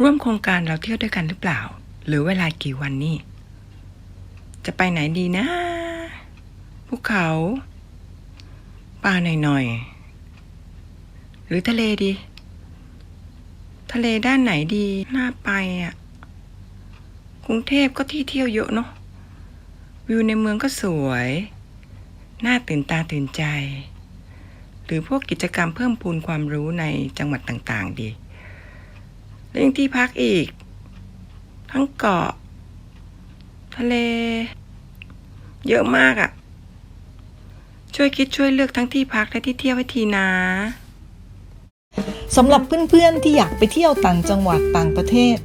ร่วมโครงการเราเที่ยวด้วยกันหรือเปล่า หรือเวลากี่วันนี่ จะไปไหนดีนะภูเขาป่าหน่อยๆหรือทะเลดี ทะเลด้านไหนดีน่าไปอะกรุงเทพก็ที่เที่ยวเยอะเนาะวิวในเมืองก็สวยน่าตื่นตาตื่นใจ หรือพวกกิจกรรมเพิ่มพูนความรู้ในจังหวัดต่างๆดี เรื่องที่พักอีก ทั้งเกาะ ทะเล เยอะมากอะ่ะ ช่วยคิดช่วยเลือกทั้งที่พักและที่เที่ยวให้ทีนะสำหรับเพื่อนๆที่อยากไปเที่ยวต่างจังหวัดต่างประเทศ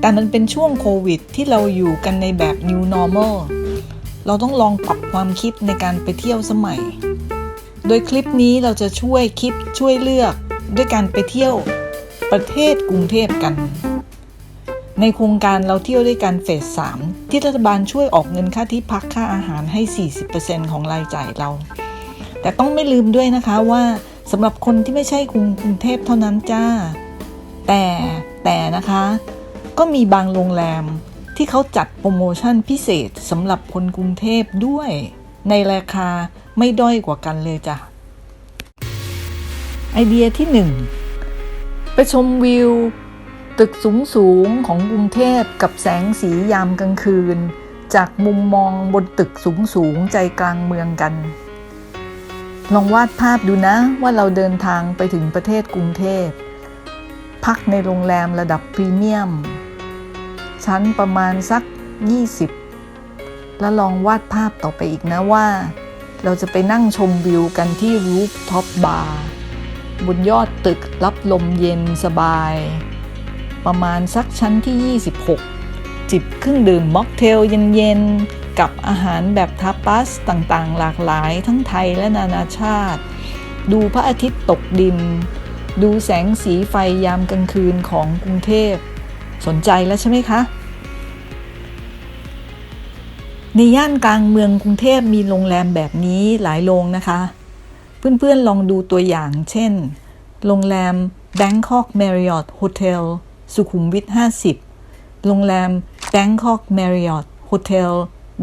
แต่มันเป็นช่วงโควิด ที่เราอยู่กันในแบบ new normal เราต้องลองปรับความคิดในการไปเที่ยวสมัย โดยคลิปนี้เราจะช่วยคิดช่วยเลือกด้วยการไปเที่ยว ประเทศกรุงเทพกัน ในโครงการเราเที่ยวด้วยกันเฟส 3 ที่รัฐบาลช่วยออกเงินค่าที่พักค่าอาหารให้ 40%ของรายจ่ายเรา แต่ต้องไม่ลืมด้วยนะคะว่าสำหรับคนที่ไม่ใช่กรุงกรุงเทพเท่านั้นจ้า แต่แต่นะคะ ก็มีบางโรงแรมที่เขาจัดโปรโมชั่นพิเศษสำหรับคนกรุงเทพด้วย ในราคาไม่ด้อยกว่ากันเลยจ้ะไอเดียที่ 1 ไปชมวิว ตึกสูงสูงของกรุงเทพกับแสงสียามกลางคืน จากมุมมองบนตึกสูงสูงใจกลางเมืองกัน ลองวาดภาพดูนะว่าเราเดินทางไปถึงประเทศกรุงเทพ พักในโรงแรมระดับพรีเมียม ชั้นประมาณสัก 20 แล้วลองวาดภาพต่อไปอีกนะว่า เราจะไปนั่งชมวิวกันที่รูฟท็อปบาร์ บนยอดตึกรับลมเย็นสบาย ประมาณสักชั้นที่ 26 จิบเครื่องดื่มม็อกเทลเย็นๆ กับอาหารแบบทาปาสต่างๆ หลากหลายทั้งไทยและนานาชาติ ดูพระอาทิตย์ตกดิน ดูแสงสีไฟยามกลางคืนของกรุงเทพ สนใจแล้วใช่ไหมคะในย่านกลางเมืองกรุงเทพมีโรงแรมแบบนี้หลายโรงนะคะ เพื่อนๆลองดูตัวอย่างเช่น โรงแรม Bangkok Marriott Hotel สุขุมวิท 50 โรงแรม Bangkok Marriott Hotel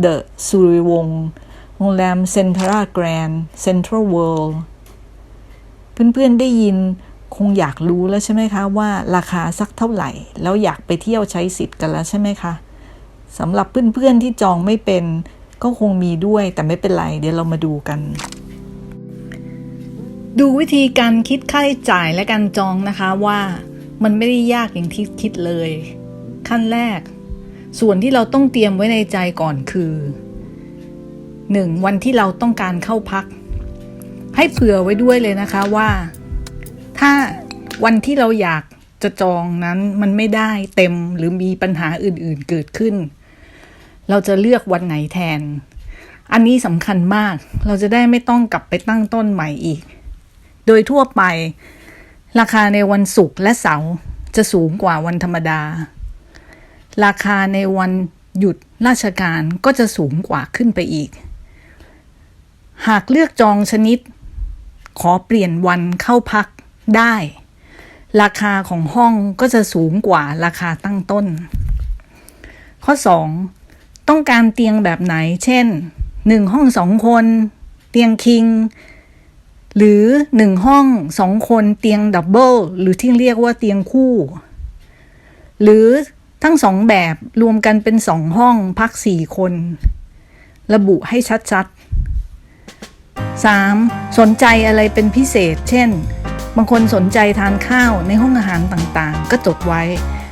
The สุริวงศ์โรงแรม Centra Grand Central World เพื่อนๆได้ยินคงอยากรู้แล้วใช่ไหมคะ ว่าราคาสักเท่าไหร่ แล้วอยากไปเที่ยวใช้สิทธิ์กันแล้วใช่ไหมคะสำหรับเพื่อนๆที่จองไม่เป็น ก็คงมีด้วยแต่ไม่เป็นไร เดี๋ยวเรามาดูกัน ดูวิธีการคิดค่าใช้จ่ายและการจองนะคะว่ามันไม่ได้ยากอย่างที่คิดเลย ขั้นแรก ส่วนที่เราต้องเตรียมไว้ในใจก่อนคือ 1. วันที่เราต้องการเข้าพัก ให้เผื่อไว้ด้วยเลยนะคะว่า ถ้าวันที่เราอยากจะจองนั้นมันไม่ได้เต็มหรือมีปัญหาอื่นๆเกิดขึ้น เราจะเลือกวันไหนแทน อันนี้สำคัญมากเราจะได้ไม่ต้องกลับไปตั้งต้นใหม่อีก โดยทั่วไป ราคาในวันศุกร์และเสาร์จะสูงกว่าวันธรรมดา ราคาในวันหยุดราชการก็จะสูงกว่าขึ้นไปอีก หากเลือกจองชนิด ขอเปลี่ยนวันเข้าพักได้ ราคาของห้องก็จะสูงกว่าราคาตั้งต้น ข้อ 2 ต้องการเตียงแบบไหน เช่น 1 ห้องสองคน เตียงคิง หรือ1ห้องสองคนเตียงดับเบิลหรือที่เรียกว่าเตียงคู่ หรือทั้งสองแบบรวมกันเป็นสองห้องพักสี่คน ระบุให้ชัดๆ 3. สนใจอะไรเป็นพิเศษ เช่น บางคนสนใจทานข้าวในห้องอาหารต่างๆ ก็จดไว้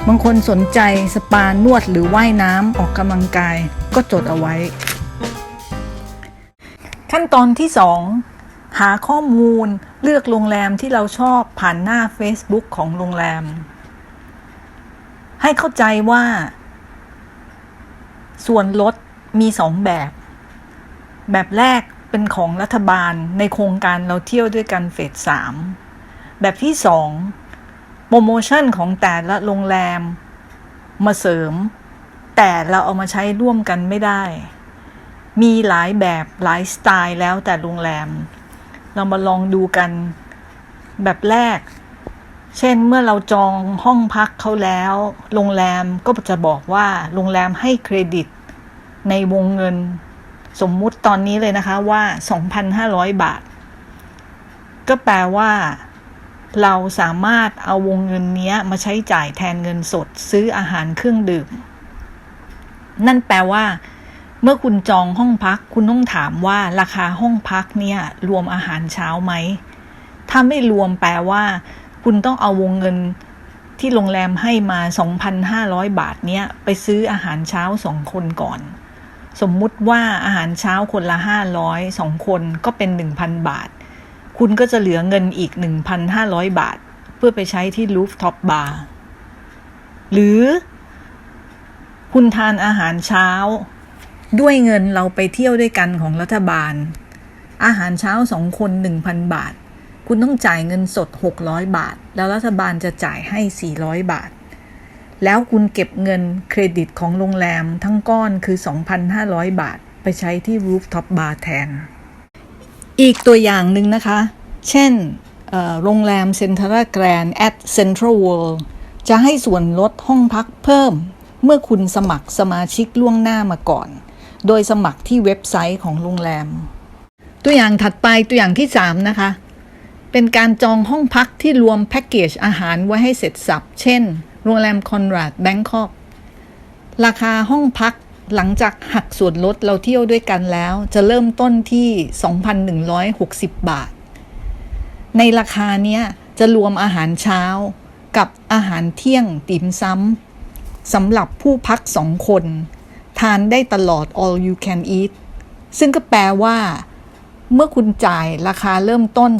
บางคนสนใจสปานวดหรือว่ายน้ำออกกำลังกายก็จดเอาไว้ ขั้นตอนที่ 2 หาข้อมูลเลือกโรงแรมที่เราชอบผ่านหน้า Facebook ของโรงแรม ให้เข้าใจว่า ส่วนลดมีสองแบบ แบบแรกเป็นของรัฐบาลในโครงการเราเที่ยวด้วยกันเฟสสามแบบที่สองโปรโมชั่นของแต่ละโรงแรม มาเสริม แต่เราเอามาใช้ร่วมกันไม่ได้ มีหลายแบบหลายสไตล์แล้วแต่โรงแรม เรามาลองดูกันแบบแรก เช่นเมื่อเราจองห้องพักเขาแล้ว โรงแรมก็จะบอกว่าโรงแรมให้เครดิต ในวงเงินสมมุติตอนนี้เลยนะคะว่า 2,500 บาท ก็แปลว่า เราสามารถเอาวงเงินนี้มาใช้จ่ายแทนเงินสดซื้ออาหารเครื่องดื่ม นั่นแปลว่า เมื่อคุณจองห้องพักคุณต้องถามว่าราคาห้องพักเนี่ยรวมอาหารเช้าไหม ถ้าไม่รวมแปลว่า คุณต้องเอาวงเงินที่โรงแรมให้มา 2,500 บาทเนี้ยไปซื้ออาหารเช้าสองคนก่อน สมมุติว่าอาหารเช้าคนละ 500สองคนก็เป็น 1,000 บาท คุณก็จะเหลือเงินอีก 1,500 บาท เพื่อไปใช้ที่รูฟท็อปบาร์หรือ คุณทานอาหารเช้า ด้วยเงินเราไปเที่ยวด้วยกันของรัฐบาล อาหารเช้าสองคน 1,000 บาท คุณต้องจ่ายเงินสด 600 บาท แล้วรัฐบาลจะจ่ายให้ 400 บาท แล้วคุณเก็บเงินเครดิตของโรงแรมทั้งก้อนคือ 2,500 บาท ไปใช้ที่ Rooftop Bar แทน อีกตัวอย่างหนึ่งนะคะ เช่นโรงแรม Central Grand at Central World จะให้ส่วนลดห้องพักเพิ่ม เมื่อคุณสมัครสมาชิกล่วงหน้ามาก่อน โดยสมัครที่เว็บไซต์ของโรงแรม ตัวอย่างถัดไปตัวอย่างที่ 3 นะคะ เป็นการจองห้องพักที่รวมแพ็กเกจอาหารไว้ให้เสร็จสับ เช่น โรงแรมคอนราดแบงคอก ราคาห้องพักหลังจากหักส่วนลดเราเที่ยวด้วยกันแล้ว จะเริ่มต้นที่ 2,160 บาท ในราคาเนี้ยจะรวมอาหารเช้ากับอาหารเที่ยงติ่มซ้ำสำหรับผู้พักสองคน ทานได้ตลอด all you can eat ซึ่งก็แปลว่า เมื่อคุณจ่ายราคาเริ่มต้น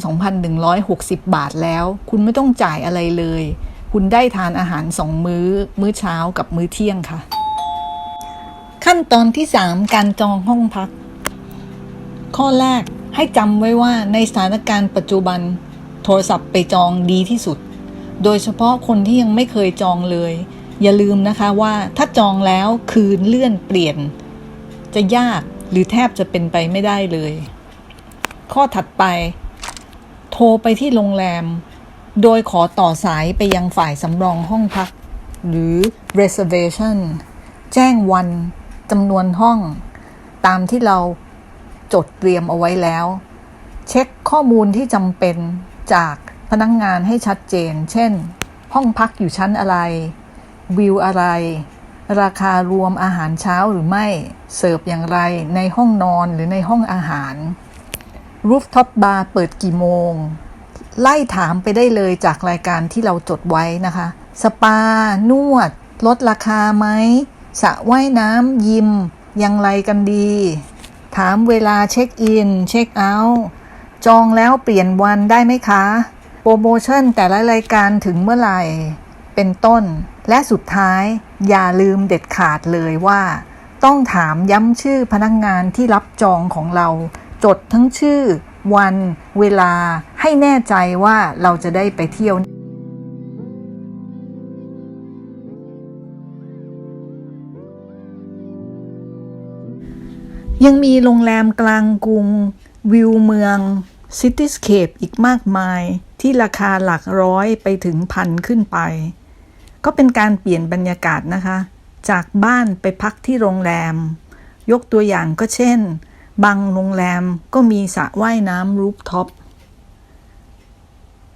2,160 บาทแล้ว คุณไม่ต้องจ่ายอะไรเลย คุณได้ทานอาหารสองมื้อ มื้อเช้ากับมื้อเที่ยงค่ะ ขั้นตอนที่ 3 การจองห้องพัก ข้อแรกให้จำไว้ว่าในสถานการณ์ปัจจุบัน โทรศัพท์ไปจองดีที่สุด โดยเฉพาะคนที่ยังไม่เคยจองเลย อย่าลืมนะคะว่าถ้าจองแล้วคืนเลื่อนเปลี่ยน จะยากหรือแทบจะเป็นไปไม่ได้เลย ข้อถัดไป โทรไปที่โรงแรม โดยขอต่อสายไปยังฝ่ายสำรองห้องพัก หรือ reservation แจ้งวันจำนวนห้อง ตามที่เราจดเตรียมเอาไว้แล้ว เช็คข้อมูลที่จำเป็นจากพนักงงานให้ชัดเจน เช่น ห้องพักอยู่ชั้นอะไร วิวอะไร ราคารวมอาหารเช้าหรือไม่ เสิร์ฟอย่างไรในห้องนอนหรือในห้องอาหาร Rooftop Bar เปิดกี่โมง ไล่ถามไปได้เลยจากรายการที่เราจดไว้นะคะ สปา นวด ลดราคาไหมสระว่ายน้ำยิมยังไรกันดี ถามเวลาเช็คอิน เช็คเอาท์จองแล้วเปลี่ยนวันได้ไหมคะ โปรโมชั่นแต่ละรายการถึงเมื่อไหร่ เป็นต้น และสุดท้ายอย่าลืมเด็ดขาดเลยว่า ต้องถามย้ำชื่อพนักงงานที่รับจองของเรา จดทั้งชื่อ วัน เวลาให้แน่ใจว่าเราจะได้ไปเที่ยวยังมีโรงแรมกลางกรุง วิวเมืองซิตี้สเคปอีกมากมาย ที่ราคาหลักร้อยไปถึงพันขึ้นไป ก็เป็นการเปลี่ยนบรรยากาศนะคะ จากบ้านไปพักที่โรงแรม ยกตัวอย่างก็เช่น บางโรงแรมก็มีสระว่ายน้ำรูฟท็อป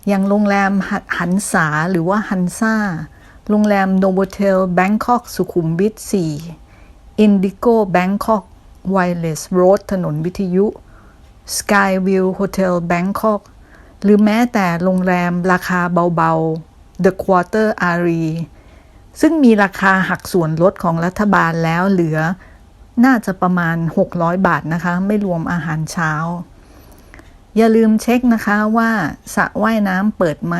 อย่างโรงแรมหันษาหรือว่าฮันซ่า โรงแรมโนโวเทลแบงคอกสุขุมวิท4อินดิโกแบงคอกไวเลสโรดถนนวิทยุ Skyview Hotel Bangkok หรือแม้แต่โรงแรมราคาเบาๆ The Quarter Ari ซึ่งมีราคาหักส่วนลดของรัฐบาลแล้วเหลือน่าจะประมาณ 600 บาทนะคะ ไม่รวมอาหารเช้า อย่าลืมเช็คนะคะว่าสระว่ายน้ำเปิดไหม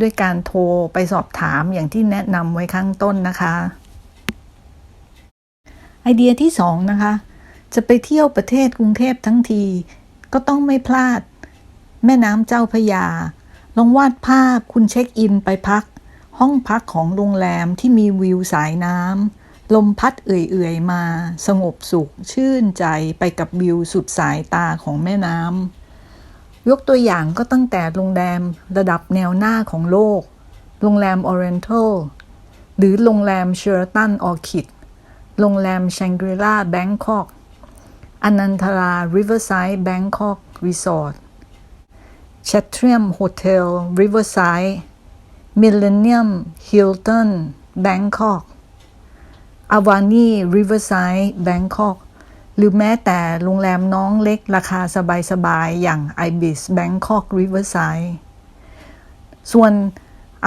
ด้วยการโทรไปสอบถามอย่างที่แนะนำไว้ข้างต้นนะคะ ไอเดียที่สองนะคะ จะไปเที่ยวประเทศกรุงเทพทั้งที ก็ต้องไม่พลาด แม่น้ำเจ้าพระยา ลองวาดภาพคุณเช็คอินไปพัก ห้องพักของโรงแรมที่มีวิวสายน้ำลมพัดเอื่อยๆมา สงบสุข ชื่นใจไปกับวิวสุดสายตาของแม่น้ำยกตัวอย่างก็ตั้งแต่โรงแรมระดับแนวหน้าของโลก โรงแรม Oriental หรือโรงแรม Sheraton Orchid โรงแรม Shangri-La Bangkok อนันทรา Riverside Bangkok Resort Chatrium Hotel Riverside Millennium Hilton Bangkok อาวานี Riverside Bangkok หรือแม้แต่โรงแรมน้องเล็กราคาสบายๆ อย่าง Ibis Bangkok Riverside ส่วน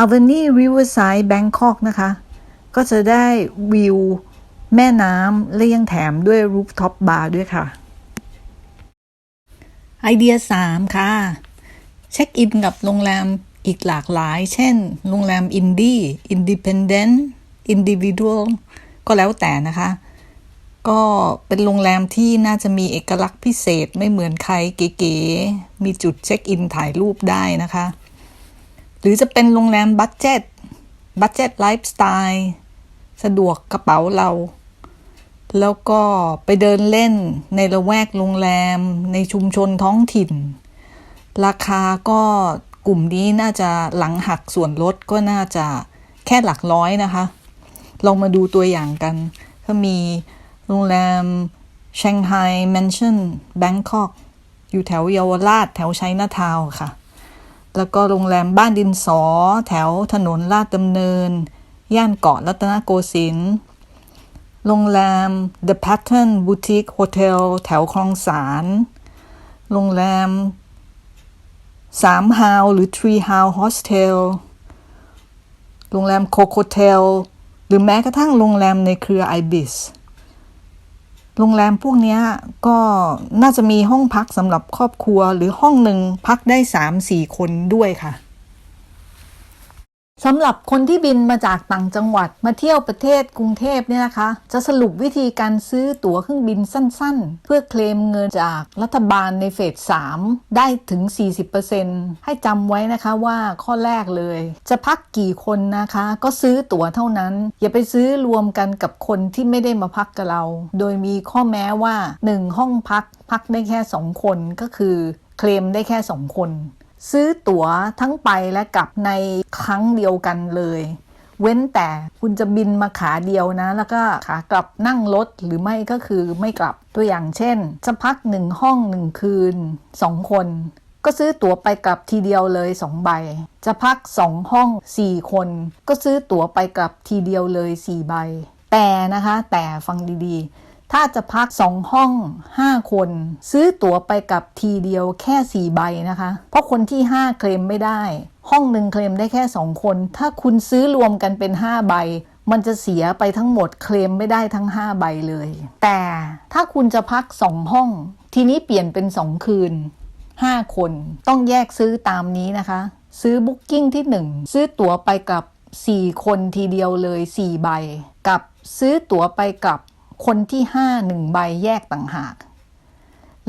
a v a n i Riverside Bangkok นะคะ ก็จะได้วิวแม่น้ำและยังแถมด้วยรูฟท็อปบาร์ด้วยค่ะ ไอเดีย 3 ค่ะ เช็คอินกับโรงแรมอีกหลากหลาย เช่น โรงแรมอินดี้อินดิเพนเดนต์อินดิวิ a l ก็แล้วแต่นะคะ ก็เป็นโรงแรมที่น่าจะมีเอกลักษณ์พิเศษไม่เหมือนใครเก๋ๆมีจุดเช็คอินถ่ายรูปได้นะคะ หรือจะเป็นโรงแรมบัตเจ็ตบัตเจ็ตไลฟ์สไตล์สะดวกกระเป๋าเรา แล้วก็ไปเดินเล่นในละแวกโรงแรมในชุมชนท้องถิ่น ราคาก็กลุ่มนี้น่าจะหลังหักส่วนลดก็น่าจะแค่หลักร้อยนะคะ ลองมาดูตัวอย่างกัน ก็มีโรงแรม Shanghai Mansion Bangkok อยู่แถวเยาวราช แถวชัยนาทาว์ค่ะ แล้วก็โรงแรมบ้านดินสอ แถวถนนลาดดำเนิน ย่านเกาะรัตนโกสินทร์โรงแรม The Pattern Boutique Hotel แถวคลองสาร โรงแรม สามฮาวหรือ Tree House Hostel โรงแรมโคโคเทลหรือแม้กระทั่งโรงแรมในเครือ Ibis โรงแรมพวกนี้ก็น่าจะมีห้องพักสำหรับครอบครัวหรือห้องหนึ่งพักได้ 3-4 คนด้วยค่ะ สำหรับคนที่บินมาจากต่างจังหวัดมาเที่ยวประเทศกรุงเทพเนี่ยนะคะ จะสรุปวิธีการซื้อตั๋วเครื่องบินสั้นๆ เพื่อเคลมเงินจากรัฐบาลในเฟส 3 ได้ถึง 40%ให้จำไว้นะคะว่าข้อแรกเลย จะพักกี่คนนะคะ ก็ซื้อตั๋วเท่านั้น อย่าไปซื้อรวมกันกับคนที่ไม่ได้มาพักกับเรา โดยมีข้อแม้ว่า 1 ห้องพักพักได้แค่ 2 คนก็คือเคลมได้แค่ 2 คน ซื้อตั๋วทั้งไปและกลับในครั้งเดียวกันเลย เว้นแต่คุณจะบินมาขาเดียวนะ แล้วก็ขากลับนั่งรถหรือไม่ก็คือไม่กลับตัวอย่างเช่น จะพักหนึ่งห้องหนึ่งคืนสองคน ก็ซื้อตั๋วไปกลับทีเดียวเลยสองใบ จะพักสองห้องสี่คน ก็ซื้อตั๋วไปกลับทีเดียวเลยสี่ใบ แต่นะคะ แต่ฟังดีๆ ถ้าจะพัก 2 ห้อง 5 คน ซื้อตั๋วไปกับทีเดียวแค่ 4 ใบนะคะ เพราะคนที่ 5 เคลมไม่ได้ ห้องหนึ่งเคลมได้แค่ 2 คน ถ้าคุณซื้อรวมกันเป็น 5 ใบ มันจะเสียไปทั้งหมดเคลมไม่ได้ทั้ง 5 ใบเลย แต่ถ้าคุณจะพัก 2 ห้อง ทีนี้เปลี่ยนเป็น 2 คืน 5 คนต้องแยกซื้อตามนี้นะคะ ซื้อบุ๊กกิ้งที่ 1 ซื้อตั๋วไปกับ 4 คนทีเดียวเลย 4 ใบ กับซื้อตั๋วไปกับ คนที่5 1ใบแยกต่างหาก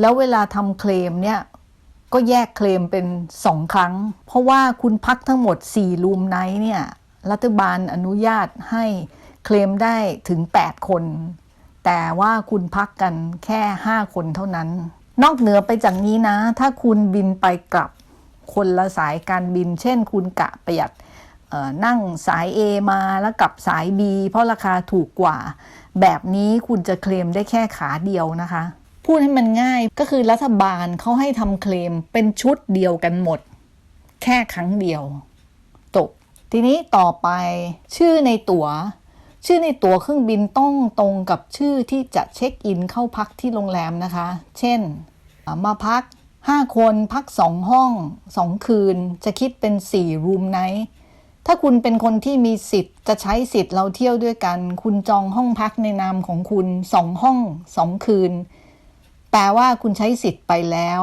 แล้วเวลาทำเคลมเนี่ย ก็แยกเคลมเป็น2ครั้ง เพราะว่าคุณพักทั้งหมด4รูมไนท์เนี่ย รัฐบาลอนุญาตให้เคลมได้ถึง 8 คน แต่ว่าคุณพักกันแค่ 5 คนเท่านั้น นอกเหนือไปจากนี้นะ ถ้าคุณบินไปกลับคนละสายการบิน เช่น คุณกะประหยัด นั่งสาย A มาแล้วกลับสาย B เพราะราคาถูกกว่า แบบนี้คุณจะเคลมได้แค่ขาเดียวนะคะ พูดให้มันง่ายก็คือรัฐบาลเขาให้ทำเคลมเป็นชุดเดียวกันหมด แค่ครั้งเดียวจบทีนี้ต่อไปชื่อในตัว๋ว ชื่อในตั๋วเครื่องบินต้องตรงกับชื่อที่จะเช็คอินเข้าพักที่โรงแรมนะคะ เช่นมาพัก 5 คนพัก 2 ห้อง 2 คืน จะคิดเป็น 4 รูมไนท์ ถ้าคุณเป็นคนที่มีสิทธิ์จะใช้สิทธิ์เราเที่ยวด้วยกัน คุณจองห้องพักในนามของคุณสองห้องสองคืน แปลว่าคุณใช้สิทธิ์ไปแล้ว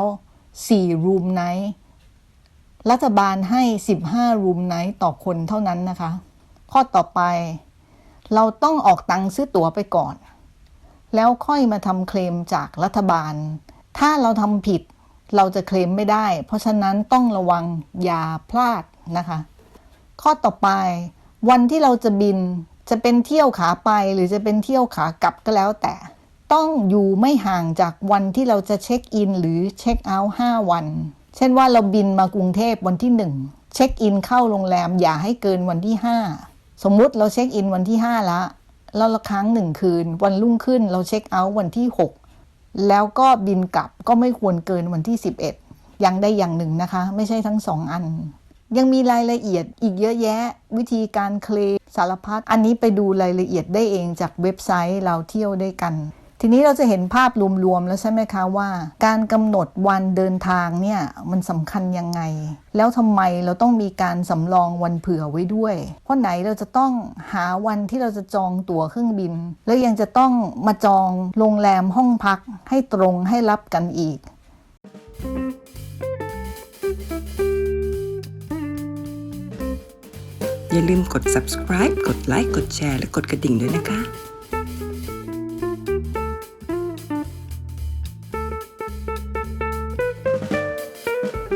4รูมไนท์รัฐบาลให้15รูมไนท์ต่อคนเท่านั้นนะคะ ข้อต่อไป เราต้องออกตังค์ซื้อตั๋วไปก่อน แล้วค่อยมาทำเคลมจากรัฐบาล ถ้าเราทำผิดเราจะเคลมไม่ได้ เพราะฉะนั้นต้องระวังอย่าพลาดนะคะ ข้อต่อไป วันที่เราจะบินจะเป็นเที่ยวขาไปหรือจะเป็นเที่ยวขากลับก็แล้วแต่ ต้องอยู่ไม่ห่างจากวันที่เราจะเช็คอินหรือเช็คเอาท์5วัน เช่นว่าเราบินมากรุงเทพวันที่เช็คอินเข้าโรงแรมอย่าให้เกินวันที่ 5 สมมุติเราเช็คอินวันที่5แล้วแล้วเราค้างหนึ่งคืน วันรุ่งขึ้นเราเช็คเอาท์วันที่ 6 แล้วก็บินกลับก็ไม่ควรเกินวันที่ 11 อย่างใดอย่างหนึ่งนะคะ ไม่ใช่ทั้งสองอัน ยังมีรายละเอียดอีกเยอะแยะ วิธีการเคลมสารพัดอันนี้ไปดูรายละเอียดได้เองจากเว็บไซต์เราเที่ยวได้กัน ทีนี้เราจะเห็นภาพรวมๆแล้วใช่ไหมคะว่า การกำหนดวันเดินทางเนี่ยมันสำคัญยังไง แล้วทำไมเราต้องมีการสำรองวันเผื่อไว้ด้วย เพราะไหนเราจะต้องหาวันที่เราจะจองตั๋วเครื่องบิน แล้วยังจะต้องมาจองโรงแรมห้องพักให้ตรงให้รับกันอีก อย่าลืมกด subscribe กดไลค์กดแชร์และกดกระดิ่งด้วยนะคะ